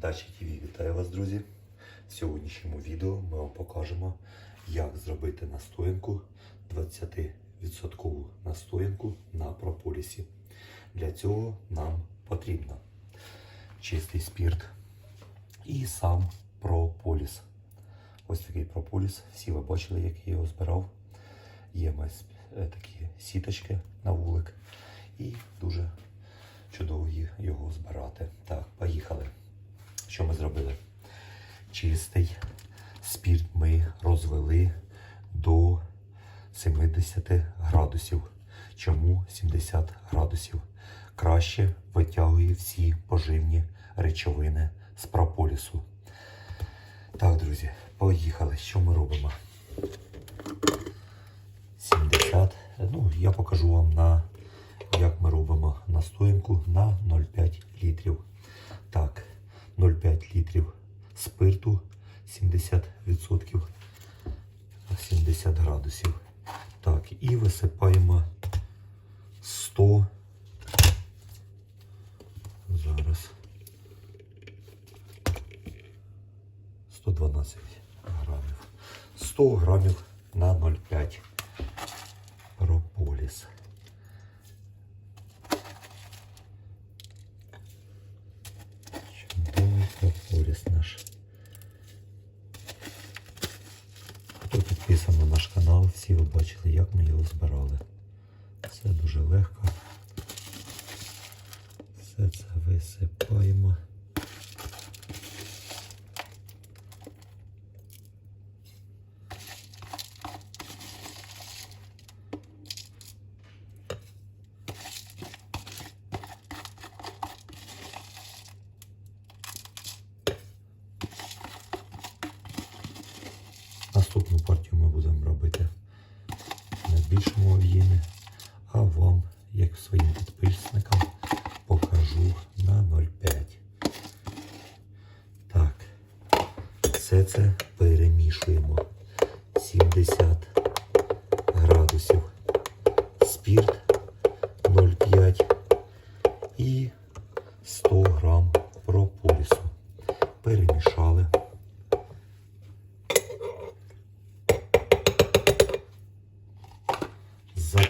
Дачі ТВ вітаю вас, друзі. В сьогоднішньому відео ми вам покажемо, як зробити настоянку 20% настоянку на прополісі. Для цього нам потрібно чистий спірт і сам прополіс. Ось такий прополіс. Всі ви бачили, як я його збирав. Є е, такі сіточки на вулик. І дуже чудово його збирати. Що ми зробили? Чистий спірт ми розвели до 70 градусів. Чому 70 градусів? Краще витягує всі поживні речовини з прополісу. Так, друзі, поїхали. Що ми робимо? 70. Ну, я покажу вам на як ми робимо настоянку на 0,5 літрів. Так, 0,5 літрів спирту 70%, 70 градусів. Так, і висипаємо 100. Зараз 112 грамів. 100 грамів на 0,5 прополіс. Чудовий прополіс наш. Наш канал, всі ви бачили, як ми його збирали. Все дуже легко. Все це висипаємо. Наступну партію ми будемо більшому об'ємі, а вам, як своїм підписникам, покажу на 0,5. Так, все це перемішуємо. 70 градусів. Спірт 0,5 і 100 грам прополісу. Перемішали.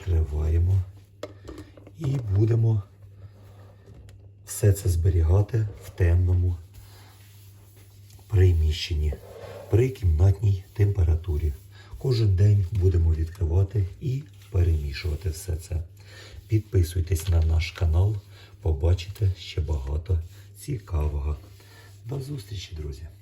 Закриваємо і будемо все це зберігати в темному приміщенні при кімнатній температурі. Кожен день будемо відкривати і перемішувати все це. Підписуйтесь на наш канал, побачите ще багато цікавого. До зустрічі, друзі!